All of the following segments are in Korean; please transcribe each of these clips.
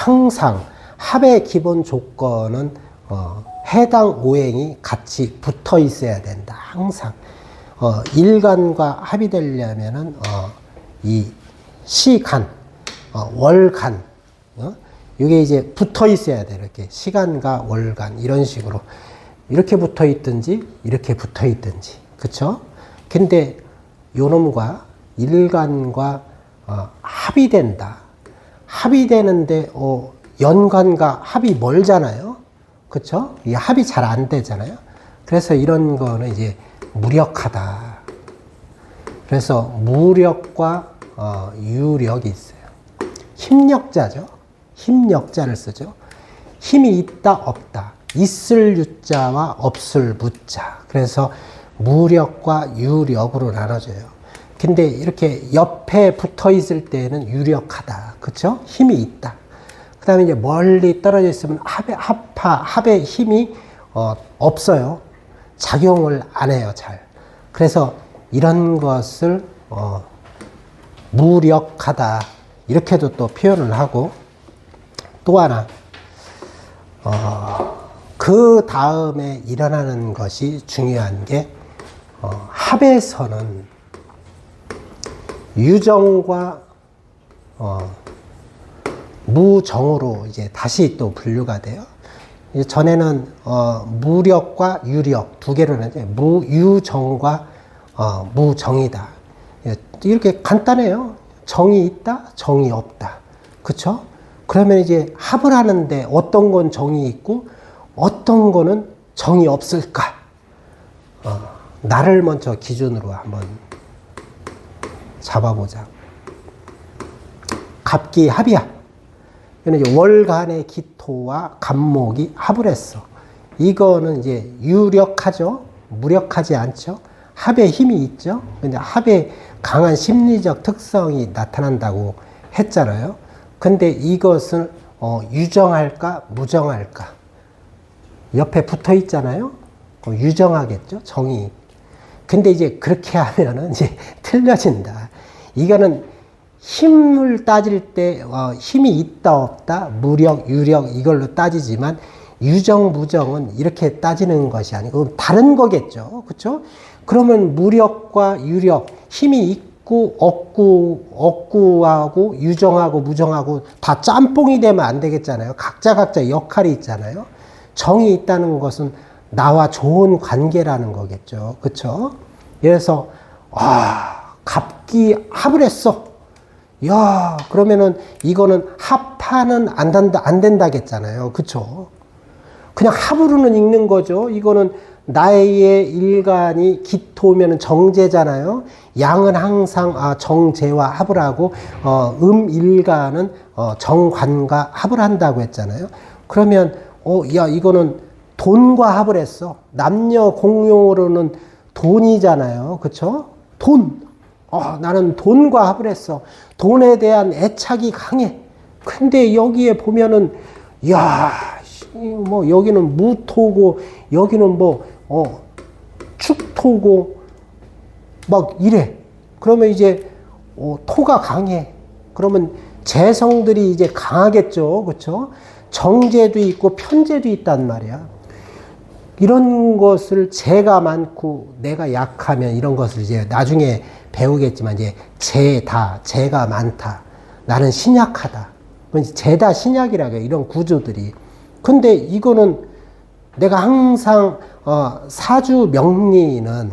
항상 합의 기본 조건은 어, 해당 오행이 같이 붙어 있어야 된다. 항상 어, 일간과 합의되려면은 어, 이 시간, 어, 월간, 어? 이게 이제 붙어 있어야 돼. 이렇게 시간과 월간 이런 식으로 이렇게 붙어 있든지 이렇게 붙어 있든지, 그렇죠? 근데 요놈과 일간과 어, 합의된다. 합의되는데 어, 연관과 합이 멀잖아요. 그렇죠? 이 합이 잘 안 되잖아요. 그래서 이런 거는 이제 무력하다. 그래서 무력과 어, 유력이 있어요. 힘력자죠. 힘력자를 쓰죠. 힘이 있다 없다. 있을 유자와 없을 무자. 그래서 무력과 유력으로 나눠져요. 근데 이렇게 옆에 붙어 있을 때는 유력하다. 그쵸? 힘이 있다. 그 다음에 이제 멀리 떨어져 있으면 합의, 합파, 합의 힘이 어, 없어요. 작용을 안 해요, 잘. 그래서 이런 것을 어, 무력하다. 이렇게도 또 표현을 하고 또 하나, 어, 그 다음에 일어나는 것이 중요한 게 어, 합에서는 유정과 어, 무정으로 이제 다시 또 분류가 돼요. 전에는 어, 무력과 유력 두 개로 나뉘죠. 무유정과 어, 무정이다. 예, 이렇게 간단해요. 정이 있다, 정이 없다. 그쵸? 그러면 이제 합을 하는데 어떤 건 정이 있고 어떤 거는 정이 없을까? 어, 나를 먼저 기준으로 한번 잡아보자. 갑기 합이야. 이제 월간의 기토와 간목이 합을 했어. 이거는 이제 유력하죠. 무력하지 않죠. 합의 힘이 있죠. 근데 합의 강한 심리적 특성이 나타난다고 했잖아요. 근데 이것을 어, 유정할까 무정할까? 옆에 붙어 있잖아요. 그럼 유정하겠죠. 정이. 근데 이제 그렇게 하면은 이제 틀려진다. 이거는 힘을 따질 때 어, 힘이 있다 없다 무력 유력 이걸로 따지지만 유정 무정은 이렇게 따지는 것이 아니고 다른 거겠죠. 그렇죠 그러면 무력과 유력 힘이 있고 없고 없고하고 유정하고 무정하고 다 짬뽕이 되면 안 되겠잖아요. 각자 각자 역할이 있잖아요. 정이 있다는 것은 나와 좋은 관계라는 거겠죠. 그렇죠 그래서 아 갑기 합을 했어 야, 그러면은 이거는 합하는 안 된다, 안 된다겠잖아요. 그쵸? 그냥 합으로는 읽는 거죠. 이거는 나의 일간이 기토면은 정제잖아요. 양은 항상 아, 정제와 합을 하고, 어, 음 일간은 어, 정관과 합을 한다고 했잖아요. 그러면, 어, 야, 이거는 돈과 합을 했어. 남녀 공용으로는 돈이잖아요. 그쵸? 돈. 어, 나는 돈과 합을 했어. 돈에 대한 애착이 강해. 근데 여기에 보면은, 야, 뭐, 여기는 무토고, 여기는 뭐, 어, 축토고, 막 이래. 그러면 이제, 어, 토가 강해. 그러면 재성들이 이제 강하겠죠. 그쵸? 정제도 있고 편제도 있단 말이야. 이런 것을 제가 많고 내가 약하면 이런 것을 이제 나중에 배우겠지만 이제 제다 제가 많다. 나는 신약하다. 제다 신약이라고 해요 이런 구조들이. 근데 이거는 내가 항상 어, 사주 명리는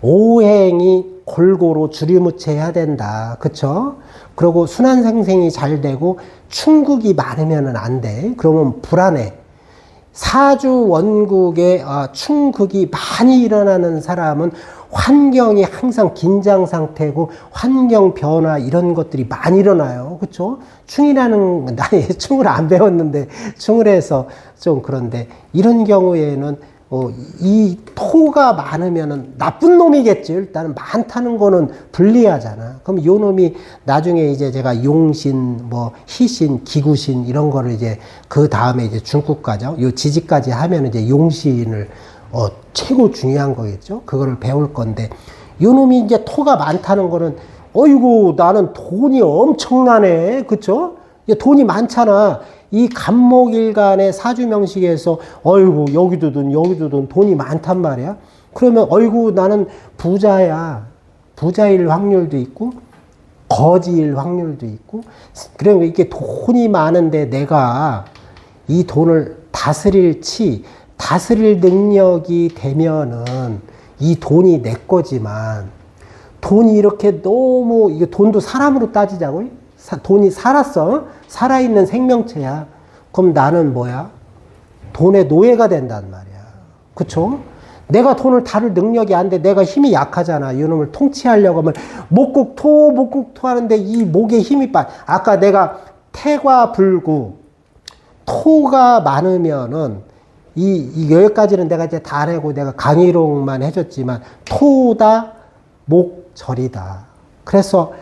오행이 골고루 주리무체해야 된다. 그쵸? 그리고 순환생생이 잘 되고 충국이 많으면 안 돼. 그러면 불안해 사주 원국에 어, 충극이 많이 일어나는 사람은 환경이 항상 긴장 상태고 환경 변화 이런 것들이 많이 일어나요. 그렇죠? 충이라는 나 충을 안 배웠는데 충을 해서 좀 그런데 이런 경우에는 어, 이 토가 많으면은 나쁜 놈이겠죠. 일단은 많다는 거는 불리하잖아. 그럼 요 놈이 나중에 이제 제가 용신, 뭐 희신, 기구신 이런 거를 이제 그 다음에 이제 중국까지, 요 지지까지 하면 이제 용신을 어, 최고 중요한 거겠죠. 그거를 배울 건데 요 놈이 이제 토가 많다는 거는 어이구 나는 돈이 엄청나네. 그쵸? 돈이 많잖아. 이 간목일간의 사주명식에서 어이구 여기도 돈 여기도 돈 돈이 많단 말이야. 그러면 어이구 나는 부자야. 부자일 확률도 있고 거지일 확률도 있고 그러면 이게 돈이 많은데 내가 이 돈을 다스릴지 다스릴 능력이 되면은 이 돈이 내 거지만 돈이 이렇게 너무 이게 돈도 사람으로 따지자고 사- 돈이 살았어 살아있는 생명체야. 그럼 나는 뭐야? 돈의 노예가 된단 말이야. 그쵸? 내가 돈을 다룰 능력이 안 돼. 내가 힘이 약하잖아. 이놈을 통치하려고 하면 목국토 목국토 하는데 이 목에 힘이 빠. 아까 내가 태과 불구 토가 많으면은 이, 이 여기까지는 내가 이제 다 하고 내가 강의록만 해줬지만 토다 목절이다. 그래서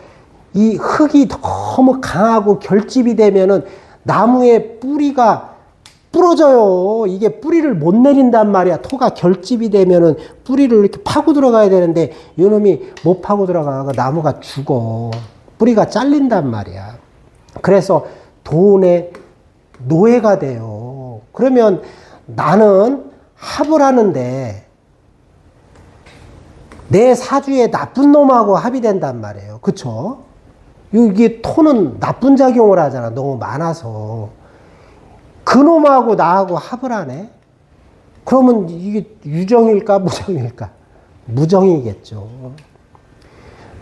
이 흙이 너무 강하고 결집이 되면은 나무의 뿌리가 부러져요. 이게 뿌리를 못 내린단 말이야. 토가 결집이 되면은 뿌리를 이렇게 파고 들어가야 되는데 이놈이 못 파고 들어가가 나무가 죽어. 뿌리가 잘린단 말이야. 그래서 돈의 노예가 돼요. 그러면 나는 합을 하는데 내 사주에 나쁜 놈하고 합이 된단 말이에요. 그쵸? 이게 토는 나쁜 작용을 하잖아. 너무 많아서. 그 놈하고 나하고 합을 하네? 그러면 이게 유정일까, 무정일까? 무정이겠죠.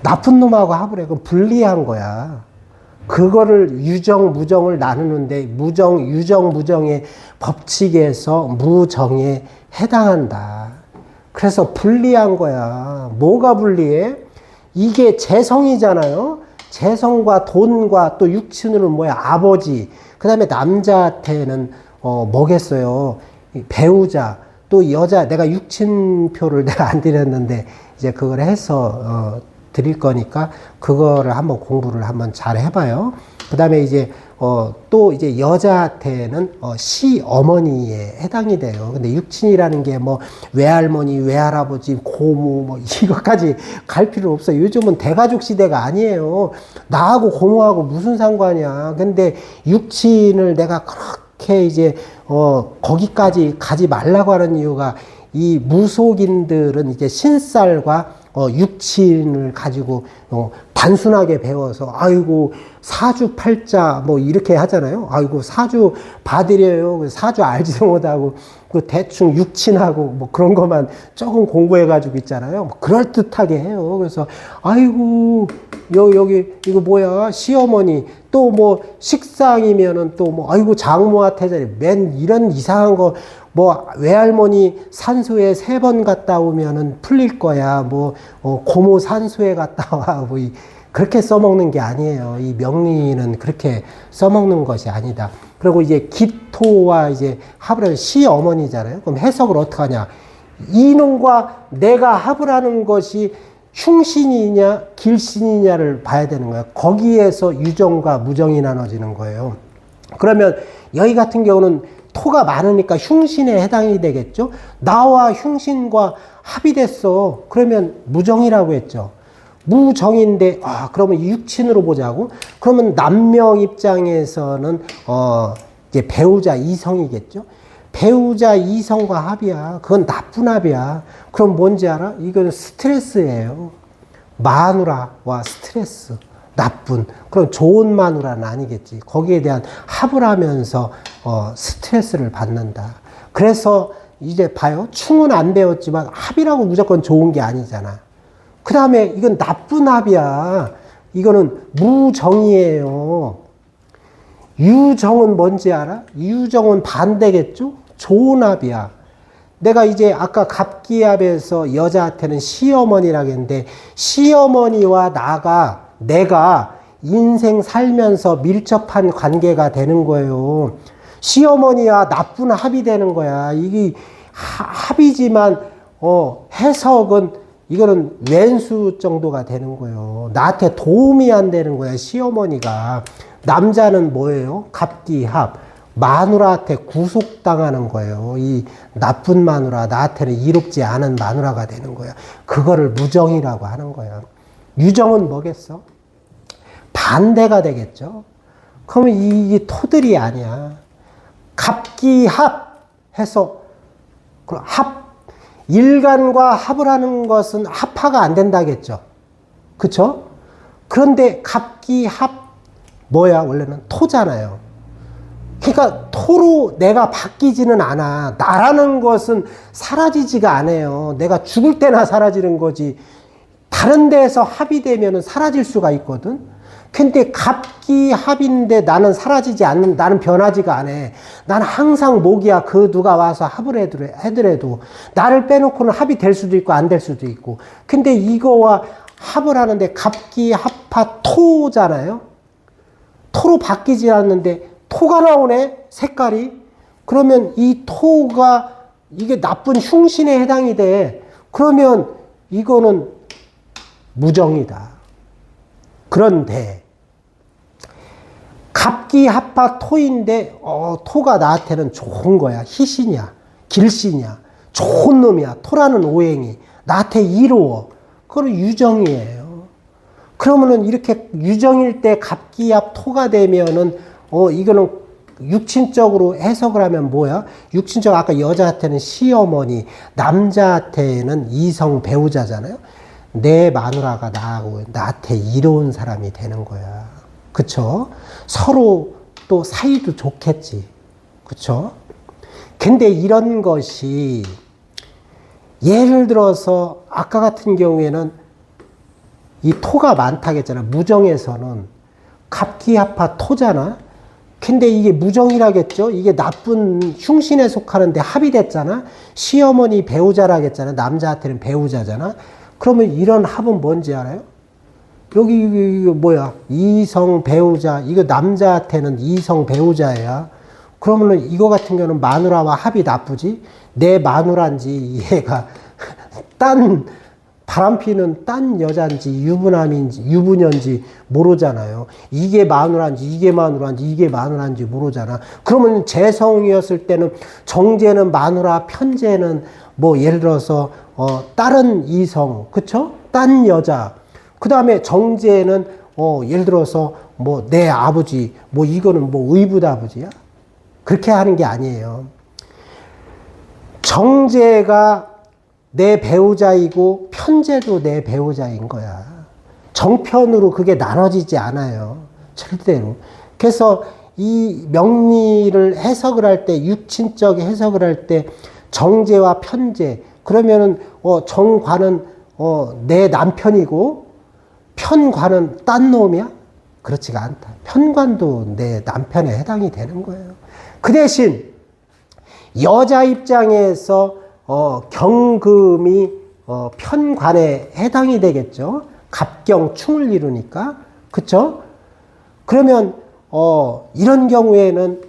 나쁜 놈하고 합을 해. 그럼 불리한 거야. 그거를 유정, 무정을 나누는데 무정, 유정, 무정의 법칙에서 무정에 해당한다. 그래서 불리한 거야. 뭐가 불리해? 이게 재성이잖아요. 재성과 돈과 또 육친으로 뭐야? 아버지. 그 다음에 남자한테는 어, 뭐겠어요? 이 배우자. 또 여자, 내가 육친표를 내가 안 드렸는데 이제 그걸 해서 어, 드릴 거니까 그거를 한번 공부를 한번 잘 해봐요. 그 다음에 이제 어, 또 이제 여자한테는 어, 시어머니에 해당이 돼요. 근데 육친이라는 게 뭐 외할머니, 외할아버지, 고모 뭐 이것까지 갈 필요 없어요. 요즘은 대가족 시대가 아니에요. 나하고 고모하고 무슨 상관이야. 근데 육친을 내가 그렇게 이제 어, 거기까지 가지 말라고 하는 이유가 이 무속인들은 이제 신살과 어, 육친을 가지고 어, 단순하게 배워서 아이고 사주 팔자 뭐 이렇게 하잖아요. 아이고 사주 봐드려요. 그 사주 알지도 못하고 그 대충 육친하고 뭐 그런 것만 조금 공부해가지고 있잖아요. 뭐 그럴 듯하게 해요. 그래서 아이고 여 여기 이거 뭐야 시어머니 또 뭐 식상이면은 또 뭐 아이고 장모와 태자리 맨 이런 이상한 거 뭐 외할머니 산소에 세 번 갔다 오면은 풀릴 거야. 뭐 어, 고모 산소에 갔다 와. 뭐 이, 그렇게 써먹는 게 아니에요. 이 명리는 그렇게 써먹는 것이 아니다. 그리고 이제 기토와 이제 합을 하는 시어머니잖아요. 그럼 해석을 어떻게 하냐. 이놈과 내가 하는 것이 흉신이냐 길신이냐를 봐야 되는 거예요. 거기에서 유정과 무정이 나눠지는 거예요. 그러면 여기 같은 경우는 토가 많으니까 흉신에 해당이 되겠죠. 나와 흉신과 합이 됐어. 그러면 무정이라고 했죠. 무정인데 아 그러면 육친으로 보자고. 그러면 남명 입장에서는 어 이제 배우자 이성이겠죠. 배우자 이성과 합이야. 그건 나쁜 합이야. 그럼 뭔지 알아? 이건 스트레스예요. 마누라와 스트레스. 나쁜. 그럼 좋은 마누라는 아니겠지. 거기에 대한 합을 하면서 어, 스트레스를 받는다. 그래서 이제 봐요. 충은 안 배웠지만 합이라고 무조건 좋은 게 아니잖아. 그 다음에 이건 나쁜 합이야. 이거는 무정이에요. 유정은 뭔지 알아? 유정은 반대겠죠? 좋은 합이야. 내가 이제 아까 갑기합에서 여자한테는 시어머니라고 했는데 시어머니와 나가 내가 인생 살면서 밀접한 관계가 되는 거예요. 시어머니와 나쁜 합이 되는 거야. 이게 하- 합이지만 어 해석은 이거는 왼수 정도가 되는 거예요. 나한테 도움이 안 되는 거야, 시어머니가. 남자는 뭐예요? 갑기합. 마누라한테 구속당하는 거예요. 이 나쁜 마누라, 나한테는 이롭지 않은 마누라가 되는 거야. 그거를 무정이라고 하는 거야. 유정은 뭐겠어? 반대가 되겠죠. 그러면 이게 토들이 아니야. 갑기합 해서 합 일간과 합을 하는 것은 합화가 안 된다겠죠. 그쵸? 그런데 갑기합 뭐야 원래는 토잖아요. 그러니까 토로 내가 바뀌지는 않아. 나라는 것은 사라지지가 않아요. 내가 죽을 때나 사라지는 거지. 다른 데에서 합이 되면 사라질 수가 있거든. 근데 갑기 합인데 나는 사라지지 않는, 나는 변하지가 않아. 나는 항상 목이야. 그 누가 와서 합을 해더라- 해더라도. 나를 빼놓고는 합이 될 수도 있고 안 될 수도 있고. 근데 이거와 합을 하는데 갑기 합파 토잖아요. 토로 바뀌지 않는데 토가 나오네 색깔이 그러면 이 토가 이게 나쁜 흉신에 해당이 돼 그러면 이거는 무정이다 그런데 갑기 합파 토인데 어, 토가 나한테는 좋은 거야. 희신이야. 길신이야. 좋은 놈이야. 토라는 오행이. 나한테 이로워. 그건 유정이에요. 그러면은 이렇게 유정일 때 갑기압 토가 되면은 어 이거는 육친적으로 해석을 하면 뭐야? 육친적 아까 여자한테는 시어머니, 남자한테는 이성 배우자잖아요. 내 마누라가 나하고 나한테 이로운 사람이 되는 거야. 그쵸? 서로 또 사이도 좋겠지. 그쵸? 근데 이런 것이 예를 들어서 아까 같은 경우에는 이 토가 많다겠잖아. 무정에서는 갑기합파 토잖아. 근데 이게 무정이라겠죠? 이게 나쁜 흉신에 속하는데 합이 됐잖아? 시어머니 배우자라겠잖아? 남자한테는 배우자잖아? 그러면 이런 합은 뭔지 알아요? 여기 뭐야? 이성 배우자. 이거 남자한테는 이성 배우자야. 그러면은 이거 같은 경우는 마누라와 합이 나쁘지? 내 마누라인지 얘가 딴 바람 피는 딴 여잔지 유부남인지 유부녀인지 모르잖아요. 이게 마누라인지 이게 마누라인지 이게 마누라인지 모르잖아. 그러면 재성이었을 때는 정제는 마누라, 편제는 뭐 예를 들어서 어 다른 이성, 그쵸? 딴 여자. 그 다음에 정제는 어 예를 들어서 뭐 내 아버지, 뭐 이거는 뭐 의붓 아버지야? 그렇게 하는 게 아니에요. 정제가 내 배우자이고 편제도 내 배우자인 거야. 정편으로 그게 나눠지지 않아요. 절대로. 그래서 이 명리를 해석을 할 때, 육친적 해석을 할 때, 정제와 편제. 그러면은, 어, 정관은, 어, 내 남편이고, 편관은 딴 놈이야? 그렇지가 않다. 편관도 내 남편에 해당이 되는 거예요. 그 대신, 여자 입장에서 어, 경금이 어, 편관에 해당이 되겠죠. 갑경충을 이루니까 그쵸? 그러면 어, 이런 경우에는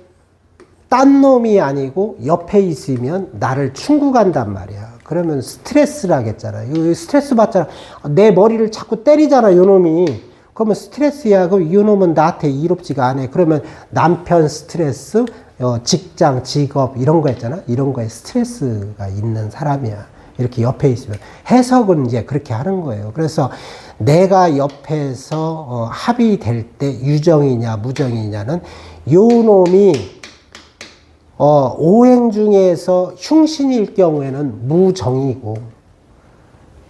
딴 놈이 아니고 옆에 있으면 나를 충구간단 말이야. 그러면 스트레스라겠잖아. 이 스트레스 받잖아. 내 머리를 자꾸 때리잖아, 요 놈이. 그러면 스트레스야. 그럼 이 놈은 나한테 이롭지가 않아. 그러면 남편 스트레스, 어, 직장, 직업 이런 거 있잖아. 이런 거에 스트레스가 있는 사람이야. 이렇게 옆에 있으면 해석은 이제 그렇게 하는 거예요. 그래서 내가 옆에서 어, 합의 될 때 유정이냐 무정이냐는 요 놈이 어, 오행 중에서 흉신일 경우에는 무정이고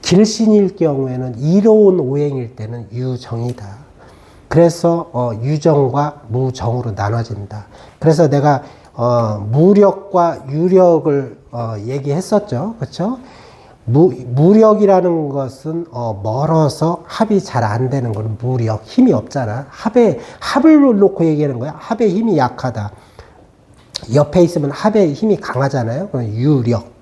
길신일 경우에는 이로운 오행일 때는 유정이다. 그래서 어, 유정과 무정으로 나눠진다. 그래서 내가 어, 무력과 유력을 어, 얘기했었죠. 그렇죠? 무, 무력이라는 것은 어, 멀어서 합이 잘 안 되는 거는 무력, 힘이 없잖아. 합에 합을 놓고 얘기하는 거야. 합의 힘이 약하다. 옆에 있으면 합의 힘이 강하잖아요. 그건 유력.